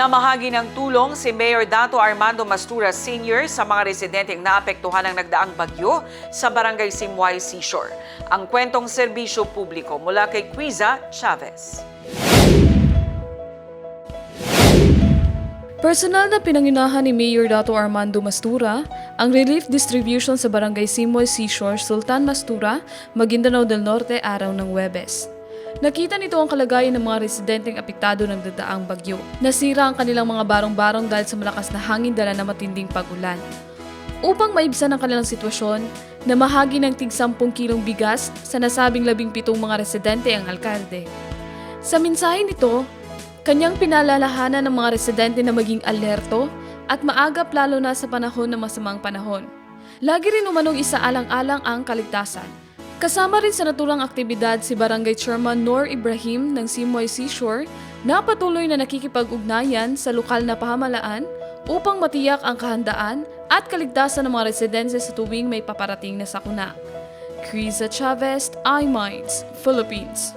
Namahagi ng tulong si Mayor Dato Armando Mastura Sr. sa mga residenteng naapektuhan ng nagdaang bagyo sa Barangay Simway Seashore. Ang kwentong serbisyo publiko mula kay Quiza Chavez. Personal na pinangunahan ni Mayor Dato Armando Mastura ang relief distribution sa Barangay Simoy Seashore, Sultan Mastura, Maguindanao del Norte araw ng Webes. Nakita nito ang kalagayan ng mga residenteng apektado ng dadaang bagyo. Nasira ang kanilang mga barong-barong dahil sa malakas na hangin dala na matinding pag-ulan. Upang maibsan ang kanilang sitwasyon, namahagi ng tig 10 kilong bigas sa nasabing 17 mga residente ang alkalde. Sa mensahe nito, kanyang pinalalahanan ng mga residente na maging alerto at maagap lalo na sa panahon ng masamang panahon. Lagi rin umanong isaalang-alang ang kaligtasan. Kasama rin sa naturang aktibidad si Barangay Chairman Nor Ibrahim ng Simoy Seashore na patuloy na nakikipag-ugnayan sa lokal na pamahalaan upang matiyak ang kahandaan at kaligtasan ng mga residente sa tuwing may paparating na sakuna. Criza Chavez, iMinds, Philippines.